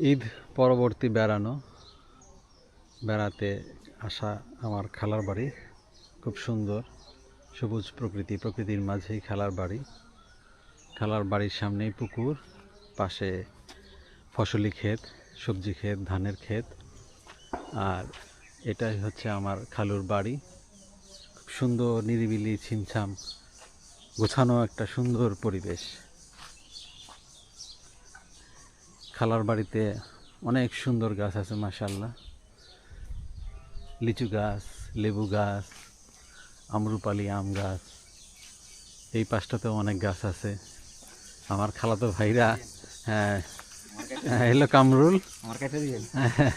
ঈদ পরবর্তী বেড়ানো, বেড়াতে আসা আমার খালার বাড়ি। খুব সুন্দর, সবুজ প্রকৃতি, প্রকৃতির মাঝেই খালার বাড়ি। খালার বাড়ির সামনেই পুকুর, পাশে ফসলি ক্ষেত, সবজি ক্ষেত, ধানের ক্ষেত। আর এটাই হচ্ছে আমার খালুর বাড়ি। খুব সুন্দর, নিরিবিলি, ছিমছাম, গোছানো একটা সুন্দর পরিবেশ। খালার বাড়িতে অনেক সুন্দর গাছ আছে মাসাল্লাহ লিচু গাছ লেবু গাছ আমরুপালি আম গাছ এই পাশটাতেও অনেক গাছ আছে। আমার খালাতো ভাইরা হ্যাঁ হ্যাঁ, এলো কামরুল। আমার কাছে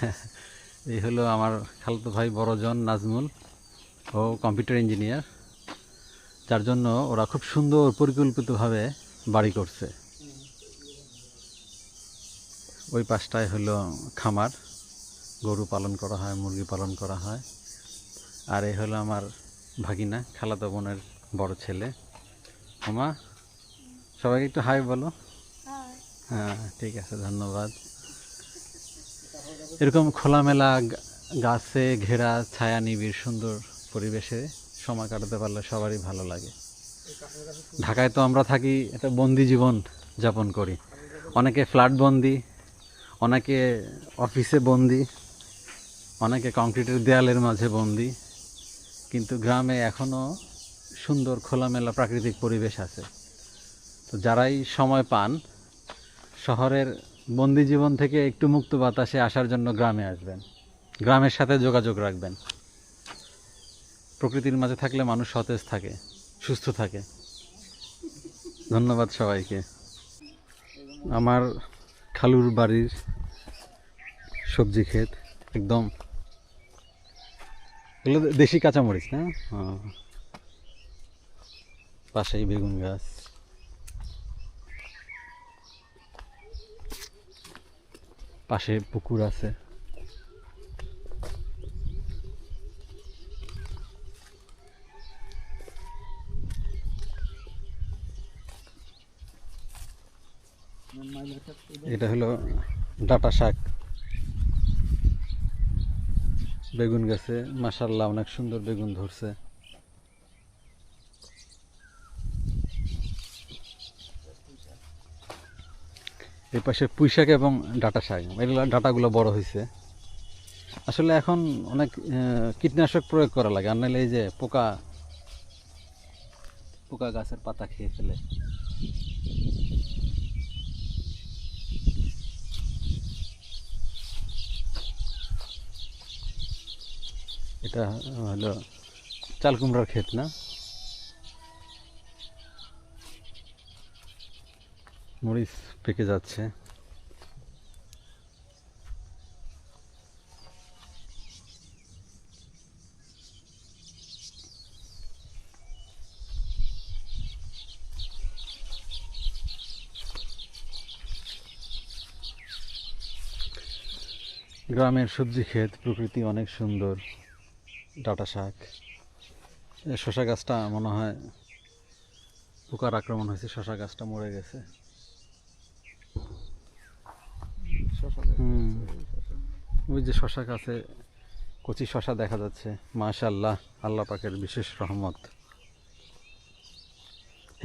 এই হলো আমার খালাতো ভাই বড়জন নাজমুল। ও কম্পিউটার ইঞ্জিনিয়ার। যার জন্য ওরা খুব সুন্দর পরিকল্পিতভাবে বাড়ি করছে। ওই পাশটায় হলো খামার। গরু পালন করা হয় মুরগি পালন করা হয়। আর এই হলো আমার ভাগিনা খালাতো বোনের বড় ছেলে। আমা সবাইকে একটু হাই বলো। হ্যাঁ ঠিক আছে ধন্যবাদ। এরকম খোলামেলা গাছে ঘেরা ছায়া নিবিড় সুন্দর পরিবেশে সময় কাটাতে পারলে সবারই ভালো লাগে। ঢাকায় তো আমরা থাকি একটা বন্দি জীবন যাপন করি। অনেকে ফ্ল্যাট বন্দি অনেকে অফিসে বন্দি, অনেকে কংক্রিটের দেয়ালের মাঝে বন্দি, কিন্তু গ্রামে এখনও সুন্দর খোলামেলা প্রাকৃতিক পরিবেশ আছে। তো যারাই সময় পান, শহরের বন্দি জীবন থেকে একটু মুক্ত বাতাসে আসার জন্য গ্রামে আসবেন। গ্রামের সাথে যোগাযোগ রাখবেন। প্রকৃতির মাঝে থাকলে মানুষ সতেজ থাকে, সুস্থ থাকে। ধন্যবাদ সবাইকে। আমার খালুর বাড়ির সবজি ক্ষেত, একদম। এগুলো দেশি কাঁচামরিচ, না? হ্যাঁ। পাশেই বেগুন গাছ। পাশে পুকুর আছে। এটা হলো ডাটা শাক। বেগুন গাছে। মাসাল্লাহ অনেক সুন্দর বেগুন ধরছে। এই পাশে পুঁই শাক এবং ডাটা শাক এগুলো ডাটাগুলো বড় হয়েছে আসলে এখন অনেক কীটনাশক প্রয়োগ করা লাগে। আর নাহলে এই যে পোকা পোকা গাছের পাতা খেয়ে ফেলে। এটা হলো চাল কুমড়ার ক্ষেত, না? মরিচ পেকে যাচ্ছে। গ্রামের সবজি ক্ষেত প্রকৃতি অনেক সুন্দর। ডাটা শাক। এ শশা গাছটা মনে হয় পোকার আক্রমণ হয়েছে শশা গাছটা মরে গেছে। ওই যে শশা গাছে কচি শশা দেখা যাচ্ছে। মাশাল্লাহ আল্লাহ পাকের বিশেষ রহমত।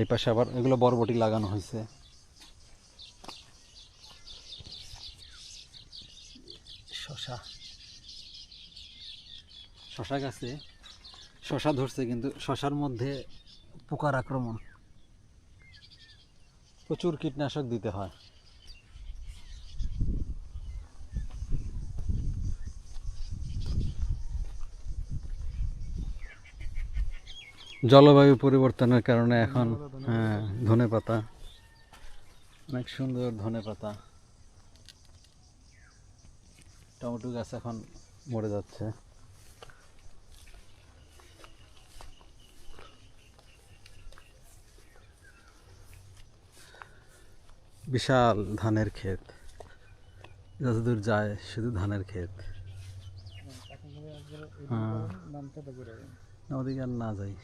এই পাশে আবার এগুলো বরবটি লাগানো হয়েছে। শশা শশা গাছে। শশা ধরছে কিন্তু শশার মধ্যে পোকার আক্রমণ। প্রচুর কীটনাশক দিতে হয়। জলবায়ু পরিবর্তনের কারণে এখন হ্যাঁ ধনে পাতা। অনেক সুন্দর ধনে পাতা। টমেটো গাছ এখন মরে যাচ্ছে। বিশাল ধানের ক্ষেত। যতদূর যায় শুধু ধানের ক্ষেত। হ্যাঁ। ওদিকে আর না যাই।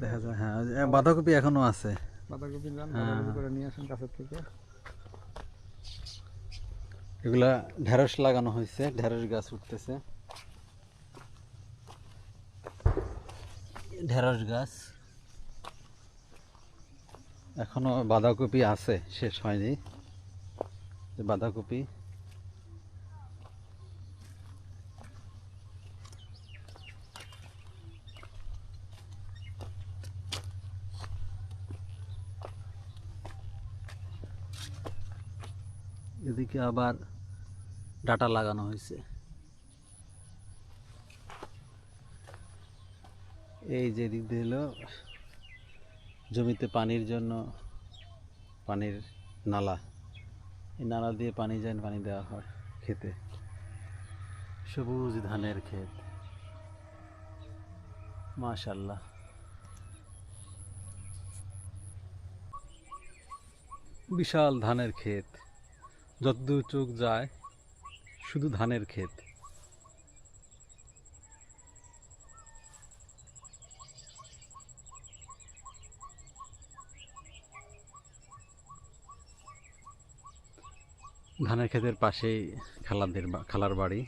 দেখা যায় হ্যাঁ বাঁধাকপি এখনও আছে। বাঁধাকপি হ্যাঁ। করে নিয়ে আসেন কাছের থেকে। এগুলা ঢেঁড়স লাগানো হয়েছে ঢেঁড়স গাছ উঠতেছে। ঢেঁড়স গাছ। এখনও বাঁধাকপি আছে শেষ হয়নি। বাঁধাকপি। এদিকে আবার ডাটা লাগানো হয়েছে। এই যে দিক জমিতে পানির জন্য পানির নালা। এই নালা দিয়ে পানি যায়, পানি দেওয়া হয় খেতে। সবুজ ধানের ক্ষেত। মাশাল্লাহ বিশাল ধানের ক্ষেত। যতদূর চোখ যায়, শুধু ধানের ক্ষেত। ধানের ক্ষেতের পাশেই খালাদের খালার বাড়ি।